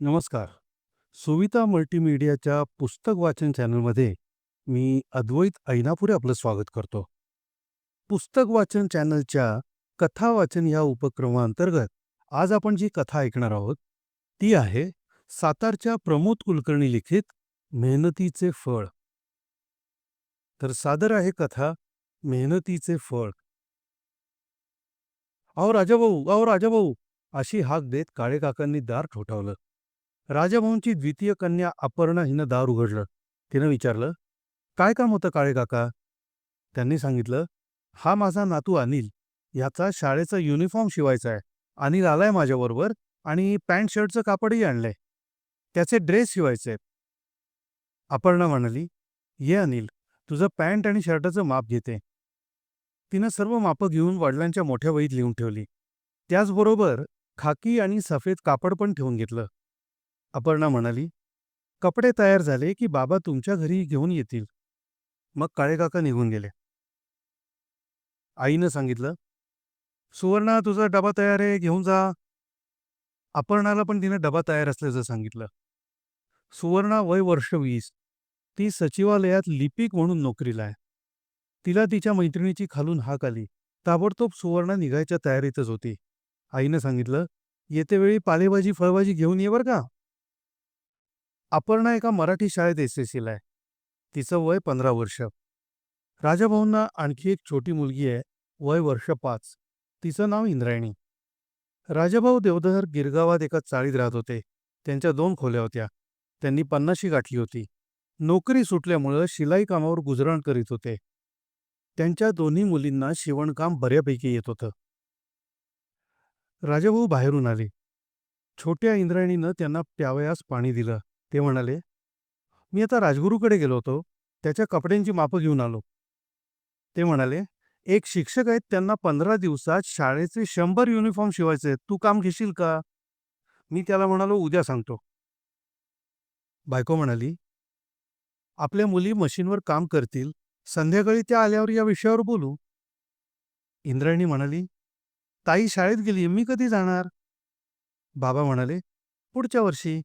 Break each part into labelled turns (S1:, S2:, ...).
S1: नमस्कार. सुविता मल्टीमीडियाच्या पुस्तक वाचन चॅनलमध्ये मी अद्वैत ऐनापुरे आपलं स्वागत करतो. पुस्तक वाचन चॅनलच्या कथा वाचन या उपक्रमाअंतर्गत आज आपण जी कथा ऐकणार आहोत, ती आहे सातारच्या प्रमोद कुलकर्णी लिखित मेहनतीचे फळ. तर सादर आहे कथा मेहनतीचे फळ. अहो राजाभाऊ, अहो राजाभाऊ, अशी हाक देत काळेकाकांनी दार ठोठावलं. राजाभाऊंची द्वितीय कन्या अपर्णा हिनं दार उघडलं. तिनं विचारलं, काय काम होतं काळे काका त्यांनी सांगितलं, हा माझा नातू अनिल. याचा शाळेचा युनिफॉर्म शिवायचा आहे. अनिल आलाय माझ्याबरोबर आणि पॅन्ट शर्टचं कापडही आणलंय. त्याचे ड्रेस शिवायचे आहेत. अपर्णा म्हणाली, ये अनिल, तुझं पॅन्ट आणि शर्टाचं माप घेते. तिनं सर्व मापं घेऊन वडिलांच्या मोठ्या वहीत लिहून ठेवली. त्याचबरोबर खाकी आणि सफेद कापड पण ठेवून घेतलं. अपर्णा म्हणाली, कपडे तयार झाले की बाबा तुमच्या घरी घेऊन येतील. मग काळेकाका निघून गेले. आईनं सांगितलं, सुवर्णा तुझा डबा तयार आहे, घेऊन जा. अपर्णाला पण तिनं डबा तयार असल्याचं सांगितलं. सुवर्णा वय वर्ष वीस. ती सचिवालयात लिपिक म्हणून नोकरीला आहे. तिला तिच्या मैत्रिणीची खालून हाक आली. ताबडतोब सुवर्णा निघायच्या तयारीतच होती. आईनं सांगितलं, येतेवेळी पालेभाजी फळभाजी घेऊन ये बरं का. अपर्णा एका मराठी शाळेत एस एस सीला आहे. तिचं वय पंधरा वर्ष. राजाभाऊंना आणखी एक छोटी मुलगी आहे, वय वर्ष पाच. तिचं नाव इंद्रायणी. राजाभाऊ देवधर गिरगावात एका चाळीत राहत होते. त्यांच्या दोन खोल्या होत्या. त्यांनी पन्नाशी गाठली होती. नोकरी सुटल्यामुळं शिलाई कामावर गुजरण करीत होते. त्यांच्या दोन्ही मुलींना शिवणकाम बऱ्यापैकी येत होतं. राजाभाऊ बाहेरून आले. छोट्या इंद्रायणीनं त्यांना प्यावयास पाणी दिलं. ते म्हणाले, मी आता राजगुरूकडे गेलो होतो. त्याच्या कपड्यांची मापं घेऊन आलो. ते म्हणाले, एक शिक्षक आहेत त्यांना पंधरा दिवसात शाळेचे शंभर युनिफॉर्म शिवायचे तू काम घेशील का? मी त्याला म्हणालो, उद्या सांगतो. बायको म्हणाली, आपल्या मुली मशीनवर काम करतील. संध्याकाळी त्या आल्यावर या विषयावर बोलू. इंद्रायणी म्हणाली, ताई शाळेत गेली, मी कधी जाणार? बाबा म्हणाले, पुढच्या वर्षी.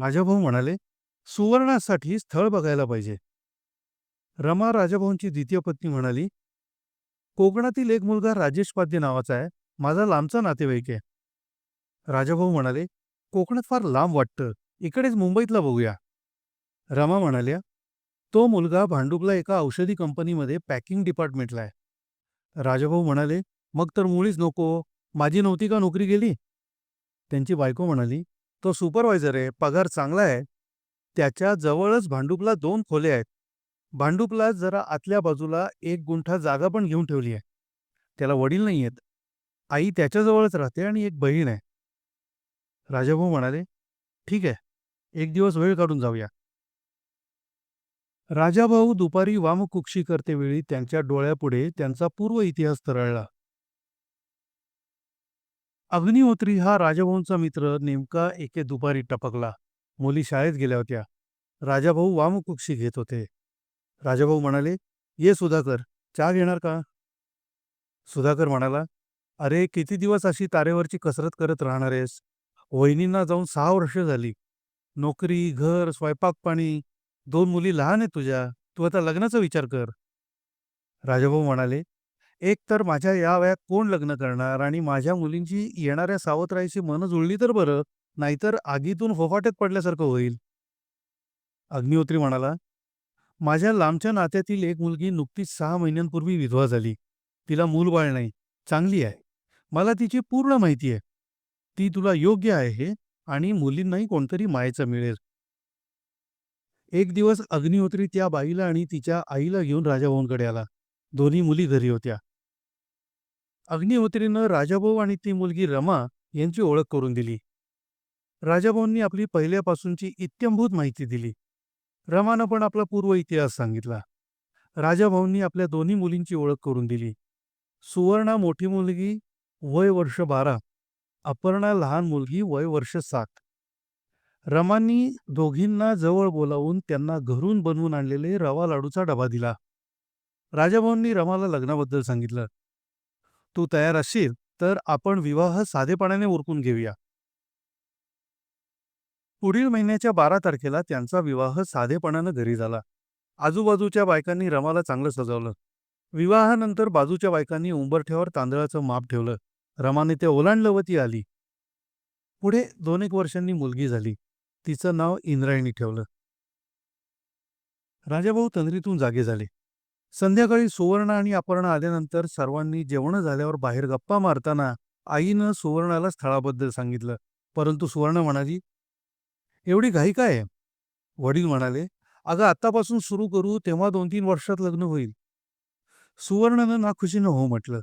S1: राजाभाऊ म्हणाले, सुवर्णासाठी स्थळ बघायला पाहिजे. रमा राजाभाऊंची द्वितीय पत्नी म्हणाली, कोकणातील एक मुलगा राजेश पाध्ये नावाचा आहे. माझा लांबचा नातेवाईक आहे. राजाभाऊ म्हणाले, कोकणात फार लांब वाटतं. इकडेच मुंबईतला बघूया. रमा म्हणाल्या, तो मुलगा भांडुपला एका औषधी कंपनीमध्ये पॅकिंग डिपार्टमेंटला आहे. राजाभाऊ म्हणाले, मग तर मुळीच नको. माझी नव्हती का नोकरी गेली? त्यांची बायको म्हणाली, तो सुपरवायझर आहे, पगार चांगला आहे. त्याच्या जवळच भांडुपला दोन खोले आहेत. भांडुपला जरा आतल्या बाजूला एक गुंठा जागा पण घेऊन ठेवली आहे. त्याला वडील नाही आहेत. आई त्याच्याजवळच राहते आणि एक बहीण आहे. राजाभाऊ म्हणाले, ठीक आहे. एक दिवस वेळ काढून जाऊया. राजाभाऊ दुपारी वामकुक्षी करतेवेळी त्यांच्या डोळ्यापुढे त्यांचा पूर्व इतिहास तरळला. अग्निहोत्री हा राजाभाऊंचा मित्र नेमका एके दुपारी टपकला. मुली शाळेत गेल्या होत्या. राजाभाऊ वामकुक्षी घेत होते. राजाभाऊ म्हणाले, ये सुधाकर, चहा घेणार का? सुधाकर म्हणाला, अरे किती दिवस अशी तारेवरची कसरत करत राहणार आहेस? वहिनींना जाऊन सहा वर्ष झाली. नोकरी, घर, स्वयंपाक पाणी, दोन मुली लहान आहेत तुझ्या. तू आता लग्नाचा विचार कर. राजाभाऊ म्हणाले, एक तर माझ्या या वयात कोण लग्न करणार आणि माझ्या मुलींची येणाऱ्या सावत्राईची मनं जुळली तर बरं, नाहीतर आगीतून फोफाट्यात पडल्यासारखं होईल. अग्निहोत्री म्हणाला, माझ्या लांबच्या नात्यातील एक मुलगी नुकतीच सहा महिन्यांपूर्वी विधवा झाली. तिला मूलबाळ नाही. चांगली आहे. मला तिची पूर्ण माहिती आहे. ती तुला योग्य आहे आणि मुलींनाही कोणतरी मायेचं मिळेल. एक दिवस अग्निहोत्री त्या बाईला आणि तिच्या आईला घेऊन राजाभाऊंकडे आला. दोन्ही मुली घरी होत्या. अग्निहोत्रीनं राजाभाऊ आणि ती मुलगी रमा यांची ओळख करून दिली. राजाभाऊंनी आपली पहिल्यापासूनची इत्यंभूत माहिती दिली. रमानं पण आपला पूर्व इतिहास सांगितला. राजाभाऊंनी आपल्या दोन्ही मुलींची ओळख करून दिली. सुवर्णा मोठी मुलगी वय वर्ष बारा. अपर्णा लहान मुलगी वय वर्ष सात. रमांनी दोघींना जवळ बोलावून त्यांना घरून बनवून आणलेले रवा लाडूचा डबा दिला. राजाभाऊंनी रमाला लग्नाबद्दल सांगितलं. तू तयार असशील तर आपण विवाह साधेपणाने उरकून घेऊया. पुढील महिन्याच्या बारा तारखेला त्यांचा विवाह साधेपणानं घरी झाला. आजूबाजूच्या बायकांनी रमाला चांगलं सजवलं. विवाहानंतर बाजूच्या बायकांनी उंबरठ्यावर तांदळाचं माप ठेवलं. रमाने ते ओलांडलं व ती आली. पुढे दोन एक वर्षांनी मुलगी झाली. तिचं नाव इंद्रायणी ठेवलं. राजाभाऊ तंद्रीतून जागे झाले. संध्याकाळी सुवर्ण आणि अपर्णा आल्यानंतर सर्वांनी जेवण झाल्यावर बाहेर गप्पा मारताना आईनं सुवर्णाला स्थळाबद्दल सांगितलं. परंतु सुवर्ण म्हणाली एवढी घाई काय आहे? वडील म्हणाले अगं आतापासून सुरू करू तेव्हा दोन तीन वर्षात लग्न होईल. सुवर्णनं नाखुशीनं हो म्हटलं.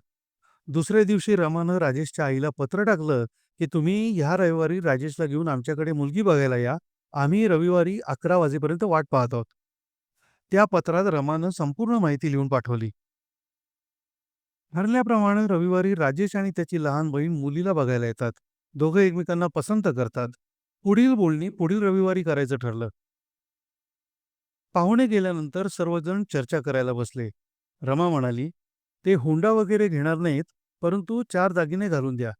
S1: दुसऱ्या दिवशी रमानं राजेशच्या आईला पत्र टाकलं की तुम्ही ह्या रविवारी राजेशला घेऊन आमच्याकडे मुलगी बघायला या. आम्ही रविवारी अकरा वाजेपर्यंत वाट पाहत आहोत. त्या पत्रात रमानं संपूर्ण माहिती लिहून पाठवली. ठरल्याप्रमाणे रविवारी राजेश आणि त्याची लहान बहीण मुलीला बघायला येतात. दोघं एकमेकांना पसंत करतात. पुढील बोलणी पुढील रविवारी करायचं ठरलं. पाहुणे गेल्यानंतर सर्वजण चर्चा करायला बसले. रमा म्हणाली ते हुंडा वगैरे घेणार नाहीत परंतु चार दागिने घालून द्या.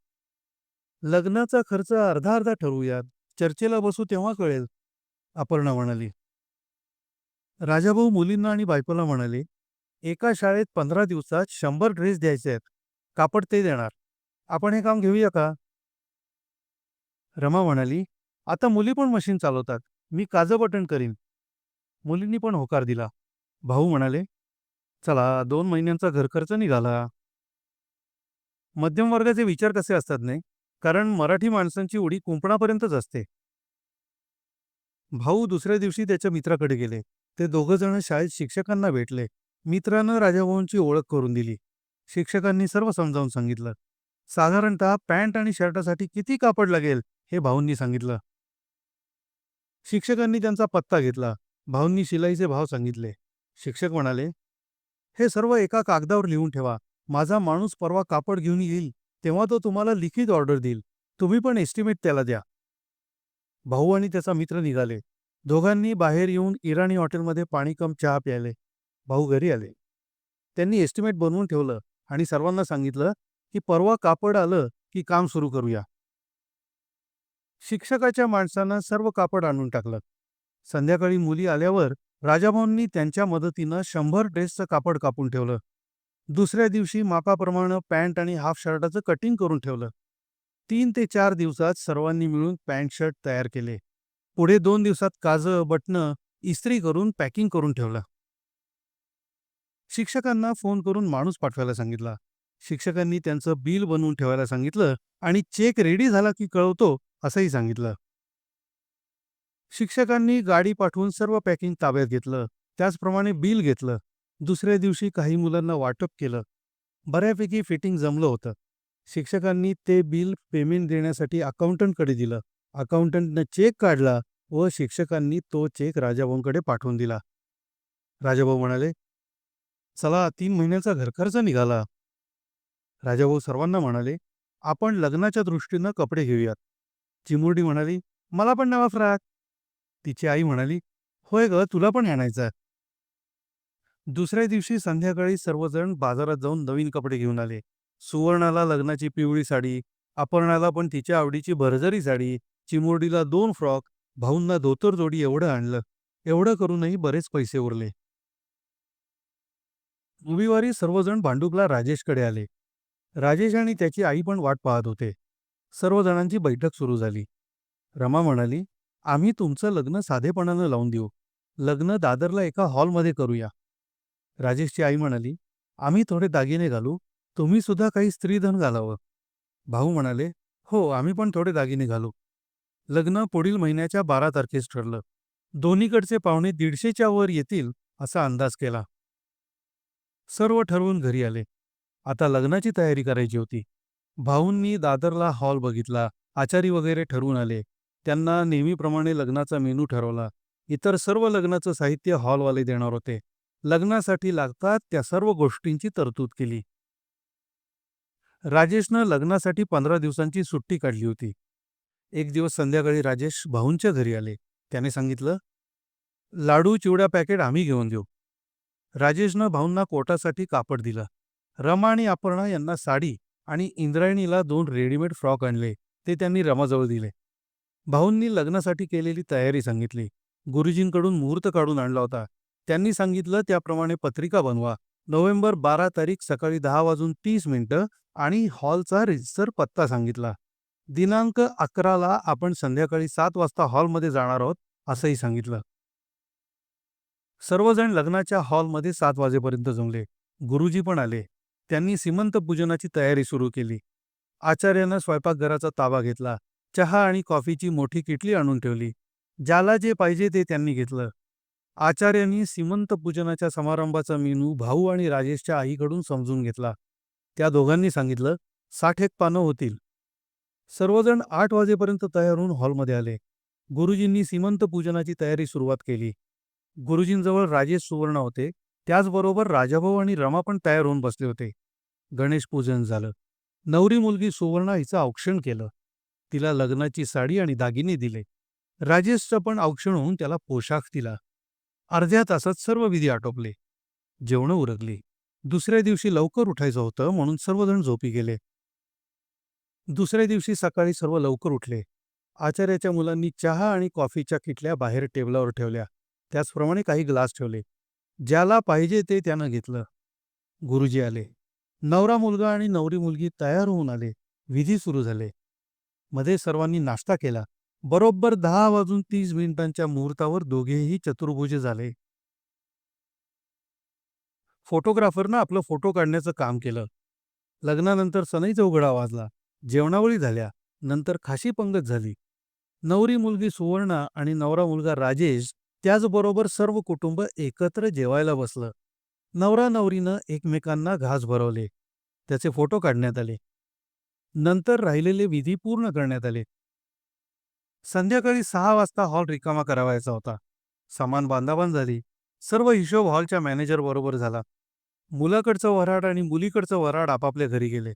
S1: लग्नाचा खर्च अर्धा अर्धा ठरवूयात. चर्चेला बसू तेव्हा कळेल. अपर्णा म्हणाली. राजाभाऊ मुलींना आणि बायकोला म्हणाले एका शाळेत पंधरा दिवसात शंभर ड्रेस द्यायचे आहेत. कापड ते देणार. आपण हे काम घेऊया का? रमा म्हणाली आता मुली पण मशीन चालवतात. मी काजं बटन करीन. मुलींनी पण होकार दिला. भाऊ म्हणाले चला दोन महिन्यांचा घरखर्च निघाला. मध्यम वर्गाचे विचार कसे असतात नाही कारण मराठी माणसांची उडी कुंपणापर्यंतच असते. भाऊ दुसऱ्या दिवशी त्याच्या मित्राकडे गेले. ते दोघं जण शाळेत शिक्षकांना भेटले. मित्रानं राजाभाऊंची ओळख करून दिली. शिक्षकांनी सर्व समजावून सांगितलं. साधारणतः पॅन्ट आणि शर्टासाठी किती कापड लागेल हे भाऊंनी सांगितलं. शिक्षकांनी त्यांचा पत्ता घेतला. भाऊंनी शिलाईचे भाव सांगितले. शिक्षक म्हणाले हे सर्व एका कागदावर लिहून ठेवा. माझा माणूस परवा कापड घेऊन येईल तेव्हा तो तुम्हाला लिखित ऑर्डर देईल. तुम्ही पण एस्टिमेट त्याला द्या. भाऊ आणि त्याचा मित्र निघाले. दोघांनी बाहेर येऊन इराणी हॉटेलमध्ये पाणी कम चहा प्यायले. भाऊ घरी आले. त्यांनी एस्टिमेट बनवून ठेवलं आणि सर्वांना सांगितलं की परवा कापड आलं की काम सुरू करूया. शिक्षकाच्या माणसानं सर्व कापड आणून टाकलं. संध्याकाळी मुली आल्यावर राजाभाऊंनी त्यांच्या मदतीनं शंभर ड्रेसचं कापड कापून ठेवलं. दुसऱ्या दिवशी मापाप्रमाणे पॅन्ट आणि हाफ शर्टाचं कटिंग करून ठेवलं. तीन ते चार दिवसात सर्वांनी मिळून पॅन्ट शर्ट तयार केले. पुढे दोन दिवसात काजं बटणं इस्त्री करून पॅकिंग करून ठेवलं. शिक्षकांना फोन करून माणूस पाठवायला सांगितला. शिक्षकांनी त्यांचं बिल बनवून ठेवायला सांगितलं आणि चेक रेडी झाला की कळवतो असंही सांगितलं. शिक्षकांनी गाडी पाठवून सर्व पॅकिंग ताब्यात घेतलं. त्याचप्रमाणे बिल घेतलं. दुसऱ्या दिवशी काही मुलांना वाटप केलं. बऱ्यापैकी फिटिंग जमलं होतं. शिक्षकांनी ते बिल पेमेंट देण्यासाठी अकाउंटंटकडे दिलं. अकाउंटंटनं चेक काढला व शिक्षकांनी तो चेक राजाभाऊंकडे पाठवून दिला. राजाभाऊ म्हणाले चला तीन महिन्याचा घरखर्च निघाला. राजाभाऊ सर्वांना म्हणाले आपण लग्नाच्या दृष्टीनं कपडे घेऊयात. चिमुरडी म्हणाली मला पण नवा फ्राक. तिची आई म्हणाली होय ग तुला पण आणायचा दुसऱ्या दिवशी संध्याकाळी सर्वजण बाजारात जाऊन नवीन कपडे घेऊन आले. सुवर्णाला लग्नाची पिवळी साडी अपर्णाला पण तिच्या आवडीची भरजरी साडी चिमुरडीला दोन फ्रॉक भाऊंना धोतर जोडी एवढं आणलं एवढं करूनही बरेच पैसे उरले. रविवारी सर्वजण भांडुपला राजेशकडे आले. राजेश आणि त्याची आई पण वाट पाहत होते. सर्वजणांची बैठक सुरू झाली. रमा म्हणाली आम्ही तुमचं लग्न साधेपणानं लावून देऊ. लग्न दादरला एका हॉलमध्ये करूया. राजेशची आई म्हणाली आम्ही थोडे दागिने घालू. तुम्ही सुद्धा काही स्त्रीधन घालावं. भाऊ म्हणाले हो आम्ही पण थोडे दागिने घालू. लग्न पुढील महिन्याच्या बारा तारखेस ठरलं. दोन्हीकडचे पाहुणे दीडशेच्या वर येतील असा अंदाज केला. सर्व ठरवून घरी आले. आता लग्नाची तयारी करायची होती. भाऊंनी दादरला हॉल बघितला आचारी वगैरे ठरवून आले. त्यांना नेहमीप्रमाणे लग्नाचा मेनू ठरवला. इतर सर्व लग्नाचं साहित्य हॉलवाले देणार होते. लग्नासाठी लागतात त्या सर्व गोष्टींची तरतूद केली. राजेशनं लग्नासाठी पंधरा दिवसांची सुट्टी काढली होती. एक दिवस संध्याकाळी राजेश भाऊंच्या घरी आले. त्याने सांगितलं लाडू चिवडा पॅकेट आम्ही घेऊन देऊ. राजेशनं भाऊंना कोटासाठी कापड दिलं. रमा आणि अपर्णा यांना साडी आणि इंद्रायणीला दोन रेडीमेड फ्रॉक आणले. ते त्यांनी रमाजवळ दिले. भाऊंनी लग्नासाठी केलेली तयारी सांगितली. गुरुजींकडून मुहूर्त काढून आणला होता. त्यांनी सांगितलं त्याप्रमाणे पत्रिका बनवा. नोव्हेंबर बारा तारीख सकाळी दहा वाजून तीस मिनिटं आणि हॉलचा रजिस्टर पत्ता सांगितला. दिनांक अकराला आपण संध्याकाळी सात वाजता हॉलमध्ये जाणार आहोत असंही सांगितलं. सर्वजण लग्नाच्या हॉलमध्ये सात वाजेपर्यंत जमले. गुरुजी पण आले. त्यांनी सीमंत पूजनाची तयारी सुरू केली. आचार्यानं स्वयंपाकघराचा ताबा घेतला. चहा आणि कॉफीची मोठी किटली आणून ठेवली. ज्याला जे पाहिजे ते त्यांनी घेतलं. आचार्यांनी सीमंत पूजनाच्या समारंभाचा मेनू भाऊ आणि राजेशच्या आईकडून समजून घेतला. त्या दोघांनी सांगितलं साठ एक पानं होतील. सर्वजण आठ वाजेपर्यंत तयार होऊन हॉलमध्ये आले. गुरुजींनी सीमंत पूजनाची तयारी सुरुवात केली. गुरुजींजवळ राजेश सुवर्ण होते. त्याचबरोबर राजाभाऊ आणि रमा पण तयार होऊन बसले होते. गणेश पूजन झालं. नवरी मुलगी सुवर्णा हिचं औक्षण केलं. तिला लग्नाची साडी आणि दागिने दिले. राजेशचं पण औक्षण होऊन त्याला पोशाख दिला. अर्ध्या तासात सर्व विधी आटोपले. जेवणं उरकली. दुसऱ्या दिवशी लवकर उठायचं होतं म्हणून सर्वजण झोपी गेले. दुसऱ्या दिवशी सकाळी सर्व लवकर उठले. आचार्याच्या मुलांनी चहा आणि कॉफीच्या किटल्या बाहेर टेबलावर ठेवल्या. त्याचप्रमाणे काही ग्लास ठेवले. ज्याला पाहिजे ते त्यानं घेतलं. गुरुजी आले. नवरा मुलगा आणि नवरी मुलगी तयार होऊन आले. विधी सुरू झाले. मध्ये सर्वांनी नाश्ता केला. बरोबर दहा वाजून तीस मिनिटांच्या मुहूर्तावर दोघेही चतुर्भुज झाले. फोटोग्राफरनं आपलं फोटो काढण्याचं काम केलं. लग्नानंतर सनईचा उघडा वाजला. जेवणावळी झाल्या नंतर खाशी पंगत झाली. नवरी मुलगी सुवर्णा आणि नवरा मुलगा राजेश त्याचबरोबर सर्व कुटुंब एकत्र जेवायला बसलं. नवरा नवरीनं एकमेकांना घास भरवले. त्याचे फोटो काढण्यात आले. नंतर राहिलेले विधी पूर्ण करण्यात आले. संध्याकाळी सहा वाजता हॉल रिकामा करावायचा होता. सामान बांधाबांध झाली. सर्व हिशोब हॉलच्या मॅनेजर बरोबर झाला. मुलाकडचं वराड आणि मुलीकडचं वराड आपापल्या घरी गेले.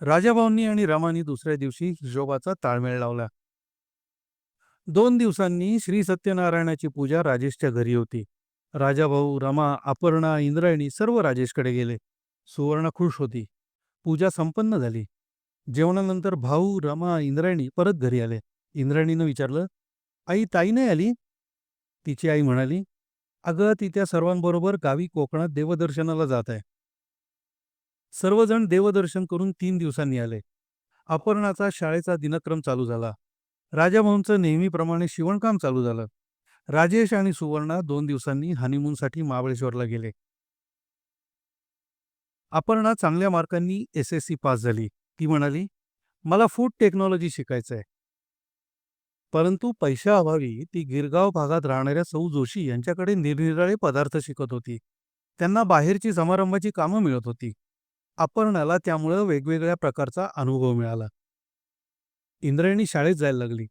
S1: राजाभाऊंनी आणि रामानी दुसऱ्या दिवशी हिशोबाचा ताळमेळ लावला. दोन दिवसांनी श्री सत्यनारायणाची पूजा राजेशच्या घरी होती. राजाभाऊ रमा अपर्णा इंद्रायणी सर्व राजेशकडे गेले. सुवर्ण खुश होती. पूजा संपन्न झाली. जेवणानंतर भाऊ रमा इंद्रायणी परत घरी आले. इंद्रायणीनं विचारलं आई ताई नाही आली? तिची आई म्हणाली अगं ती त्या सर्वांबरोबर गावी कोकणात देवदर्शनाला जात आहे. सर्वजण देवदर्शन करून तीन दिवसांनी आले. अपर्णाचा शाळेचा दिनक्रम चालू झाला. राजाभाऊंचं नेहमीप्रमाणे शिवणकाम चालू झालं. राजेश आणि सुवर्णा दोन दिवसांनी हनीमूनसाठी महाबळेश्वरला गेले. अपर्णा चांगल्या मार्कांनी एस एस सी पास झाली. ती म्हणाली मला फूड टेक्नॉलॉजी शिकायचं आहे परंतु पैशाअभावी ती गिरगाव भागात राहणाऱ्या सौ जोशी यांच्याकडे निरनिराळे पदार्थ शिकत होती. त्यांना बाहेरची समारंभाची कामं मिळत होती. अपर्णाला त्यामुळं वेगवेगळ्या प्रकारचा अनुभव मिळाला. इंद्रायणी शाळेत जायला लागली.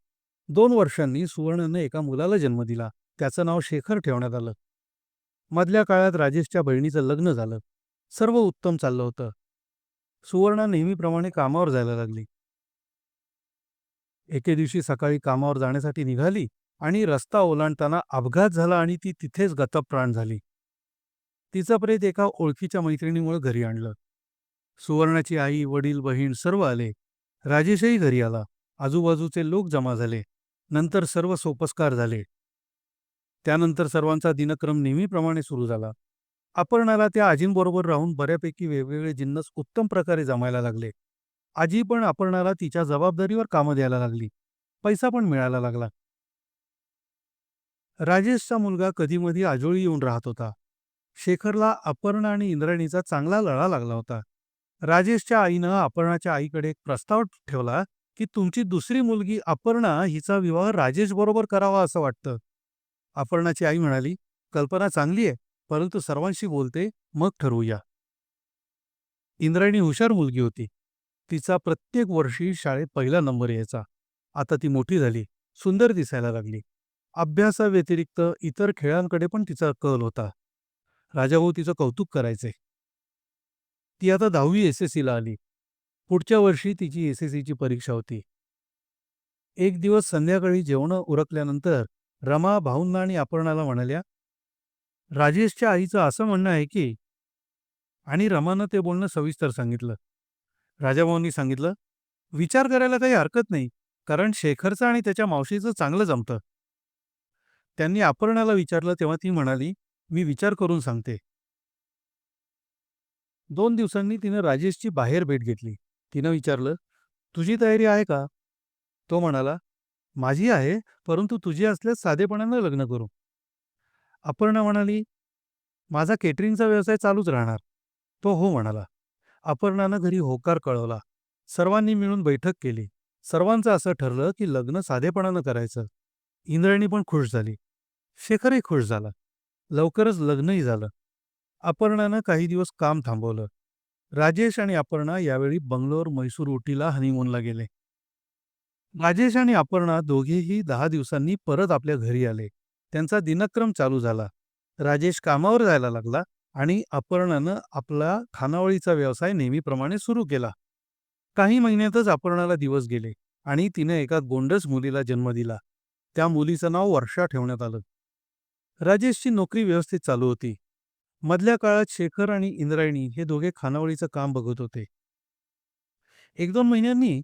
S1: दोन वर्षांनी सुवर्णनं एका मुलाला जन्म दिला. त्याचं नाव शेखर ठेवण्यात आलं. मधल्या काळात राजेशच्या बहिणीचं लग्न झालं. सर्व उत्तम चाललं होतं. सुवर्णा नेहमीप्रमाणे कामावर जायला लागली. एके दिवशी सकाळी कामावर जाण्यासाठी निघाली आणि रस्ता ओलांडताना अपघात झाला आणि ती तिथेच गतप्राण झाली. तिचं प्रेत एका ओळखीच्या मैत्रिणीमुळे घरी आणलं. सुवर्णाची आई वडील बहीण सर्व आले. राजेशही घरी आला. आजूबाजूचे लोक जमा झाले. नंतर सर्व सोपस्कार झाले. त्यानंतर सर्वांचा दिनक्रम नेहमीप्रमाणे सुरू झाला. अपर्णाला त्या आजींबरोबर राहून बऱ्यापैकी वेगवेगळे जिन्नस उत्तम प्रकारे जमायला लागले. आजी पण अपर्णाला तिच्या जबाबदारीवर कामं द्यायला लागली. पैसा पण मिळायला लागला. राजेशचा मुलगा कधीमधी आजोळी येऊन राहत होता. शेखरला अपर्णा आणि इंद्राणीचा चांगला लढा लागला होता. राजेशच्या आईनं अपर्णाच्या आईकडे एक प्रस्ताव ठेवला की तुमची दुसरी मुलगी अपर्णा हिचा विवाह राजेश बरोबर करावा असं वाटतं. अपर्णाची आई म्हणाली कल्पना चांगली आहे परंतु सर्वांशी बोलते मग ठरवूया. इंद्रायणी हुशार मुलगी होती. तिचा प्रत्येक वर्षी शाळेत पहिला नंबर यायचा. आता ती मोठी झाली सुंदर दिसायला लागली. अभ्यासाव्यतिरिक्त इतर खेळांकडे पण तिचा कल होता. राजाभाऊ तिचं कौतुक करायचे. ती आता दहावी एस एस सीला आली. पुढच्या वर्षी तिची एस एस सीची परीक्षा होती. एक दिवस संध्याकाळी जेवणं उरकल्यानंतर रमा भाऊंना आणि अपर्णाला म्हणाल्या राजेशच्या आईचं असं म्हणणं आहे की आणि रमानं ते बोलणं सविस्तर सांगितलं. राजाभाऊंनी सांगितलं विचार करायला काही हरकत नाही कारण शेखरचं आणि त्याच्या मावशीचं चांगलं जमतं. त्यांनी अपर्णाला विचारलं तेव्हा ती म्हणाली मी विचार करून सांगते. दोन दिवसांनी तिनं राजेशची बाहेर भेट घेतली. तिनं विचारलं तुझी तयारी आहे का? तो म्हणाला माझी आहे परंतु तुझी असल्यास साधेपणानं लग्न करू. अपर्णा म्हणाली माझा केटरिंगचा व्यवसाय चालूच राहणार. तो हो म्हणाला. अपर्णानं घरी होकार कळवला. सर्वांनी मिळून बैठक केली. सर्वांचं असं ठरलं की लग्न साधेपणानं करायचं. इंद्रणी पण खुश झाली. शेखरही खुश झाला. लवकरच लग्नही झालं. अपर्णानं काही दिवस काम थांबवलं. राजेश आणि अपर्णा यावेळी बंगलोर मैसूर उटीला हनीमूनला गेले. राजेश आणि अपर्णा दोघेही दहा दिवसांनी परत आपल्या घरी आले. त्यांचा दिनक्रम चालू झाला. राजेश कामावर जायला लागला आणि अपर्णानं आपला खानावळीचा व्यवसाय नेहमीप्रमाणे सुरू केला. काही महिन्यातच अपर्णाला दिवस गेले आणि तिने एका गोंडस मुलीला जन्म दिला. त्या मुलीचं नाव वर्षा ठेवण्यात आलं. राजेशची नोकरी व्यवस्थित चालू होती. मधल्या काळात शेखर आणि इंद्रायणी हे दोघे खानावळीचं काम बघत होते. एक दोन महिन्यांनी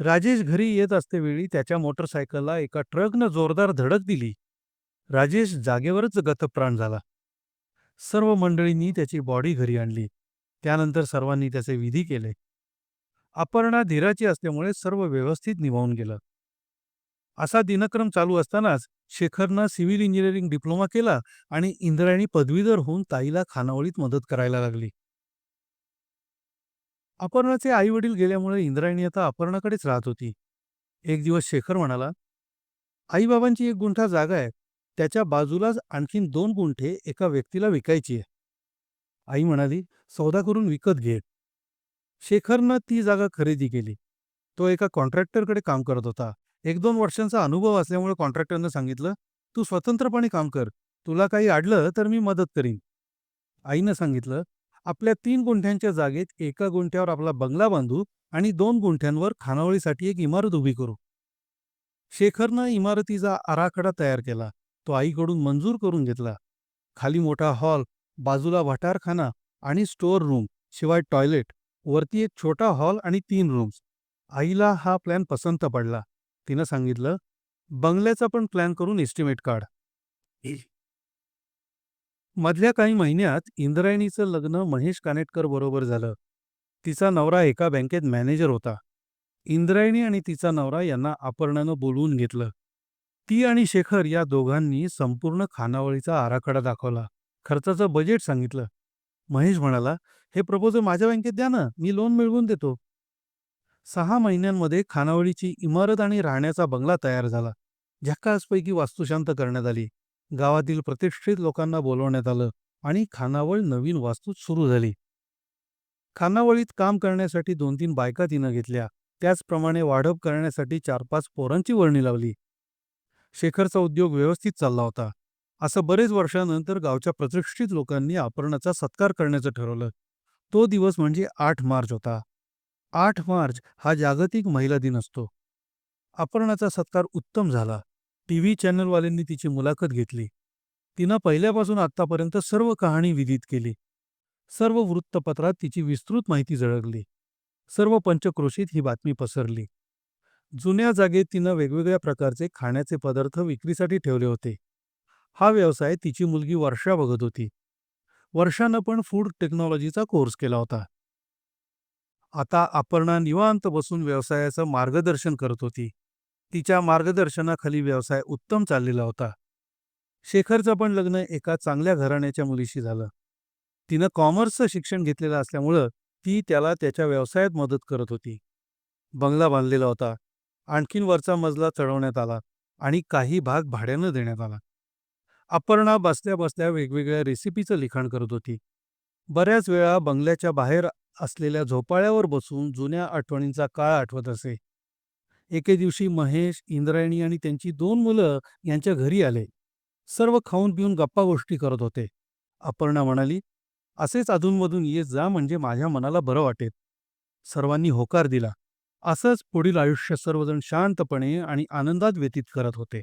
S1: राजेश घरी येत असतेवेळी त्याच्या मोटरसायकलला एका ट्रकनं जोरदार धडक दिली. राजेश जागेवरच गतप्राण झाला. सर्व मंडळींनी त्याची बॉडी घरी आणली. त्यानंतर सर्वांनी त्याचे विधी केले. अपर्णा धीराची असल्यामुळे सर्व व्यवस्थित निभावून गेलं. असा दिनक्रम चालू असतानाच शेखरनं सिव्हिल इंजिनिअरिंग डिप्लोमा केला आणि इंद्रायणी पदवीधर होऊन ताईला खानावळीत मदत करायला लागली. अपर्णाचे आई वडील गेल्यामुळे इंद्रायणी आता अपर्णाकडेच राहत होती. एक दिवस शेखर म्हणाला आईबाबांची एक गुंठा जागा आहे. त्याच्या बाजूलाच आणखीन दोन गुंठे एका व्यक्तीला विकायची आहे. आई म्हणाली सौदा करून विकत घे. शेखरनं ती जागा खरेदी केली. तो एका कॉन्ट्रॅक्टरकडे काम करत होता. एक दोन वर्षांचा अनुभव असल्यामुळे कॉन्ट्रॅक्टरनं सांगितलं तू स्वतंत्रपणे काम कर. तुला काही अडलं तर मी मदत करीन. आईनं सांगितलं आपल्या तीन गुंठ्यांच्या जागेत एका गुंठ्यावर आपला बंगला बांधू आणि दोन गुंठ्यांवर खानावळीसाठी एक इमारत उभी करू. शेखरनं इमारतीचा आराखडा तयार केला. तो आईकडून मंजूर करून घेतला. खाली मोठा हॉल बाजूला भटारखाना आणि स्टोअर रूम शिवाय टॉयलेट. वरती एक छोटा हॉल आणि तीन रूम्स. आईला हा प्लॅन पसंत पडला. तिनं सांगितलं बंगल्याचा पण प्लॅन करून एस्टिमेट काढ. मधल्या काही महिन्यात इंद्रायणीचं लग्न महेश कानेटकर बरोबर झालं. तिचा नवरा एका बँकेत मॅनेजर होता. इंद्रायणी आणि तिचा नवरा यांना अपर्णानं बोलवून घेतलं. ती आणि शेखर या दोघांनी संपूर्ण खानावळीचा आराखडा दाखवला. खर्चाचं बजेट सांगितलं. महेश म्हणाला हे प्रपोजल माझ्या बँकेत द्या ना मी लोन मिळवून देतो. सहा महिन्यांमध्ये खानावळीची इमारत आणि राहण्याचा बंगला तयार झाला झक्कासपैकी वास्तुशांत करण्यात आली. गावातील प्रतिष्ठित लोकांना बोलवण्यात आलं आणि खानावळ नवीन वास्तू सुरू झाली. खानावळीत काम करण्यासाठी दोन तीन बायका तिनं घेतल्या. त्याचप्रमाणे वाढप करण्यासाठी चार पाच पोरांची वर्णी लावली. शेखरचा उद्योग व्यवस्थित चालला होता. असं बरेच वर्षानंतर गावच्या प्रतिष्ठित लोकांनी आपरणाचा सत्कार करण्याचं ठरवलं. तो दिवस म्हणजे आठ मार्च होता. आठ मार्च हा जागतिक महिला दिन असतो. अपर्णाचा सत्कार उत्तम झाला. टी व्ही चॅनलवाल्यांनी तिची मुलाखत घेतली. तिनं पहिल्यापासून आत्तापर्यंत सर्व कहाणी विदित केली. सर्व वृत्तपत्रात तिची विस्तृत माहिती झळकली. सर्व पंचक्रोशीत ही बातमी पसरली. जुन्या जागेत तिनं वेगवेगळ्या प्रकारचे खाण्याचे पदार्थ विक्रीसाठी ठेवले होते. हा व्यवसाय तिची मुलगी वर्षा बघत होती. वर्षानं पण फूड टेक्नॉलॉजीचा कोर्स केला होता. आता अपर्णा निवांत बसून व्यवसायाचं मार्गदर्शन करत होती. तिच्या मार्गदर्शनाखाली व्यवसाय उत्तम चाललेला होता. शेखरचं पण लग्न एका चांगल्या घराण्याच्या मुलीशी झालं. तिनं कॉमर्सचं शिक्षण घेतलेलं असल्यामुळं ती त्याला त्याच्या व्यवसायात मदत करत होती. बंगला बांधलेला होता. आणखीन वरचा मजला चढवण्यात आला आणि काही भाग भाड्यानं देण्यात आला. अपर्णा बसल्या बसल्या वेगवेगळ्या रेसिपीचं लिखाण करत होती. बऱ्याच वेळा बंगल्याच्या बाहेर असलेल्या झोपाळ्यावर बसून जुन्या आठवणींचा काळ आठवत असे. एके दिवशी महेश इंद्रायणी आणि त्यांची दोन मुलं यांच्या घरी आले. सर्व खाऊन पिऊन गप्पा गोष्टी करत होते. अपर्णा म्हणाली असेच अधूनमधून ये जा म्हणजे माझ्या मनाला बरं वाटेल. सर्वांनी होकार दिला. असंच पुढील आयुष्य सर्वजण शांतपणे आणि आनंदात व्यतीत करत होते.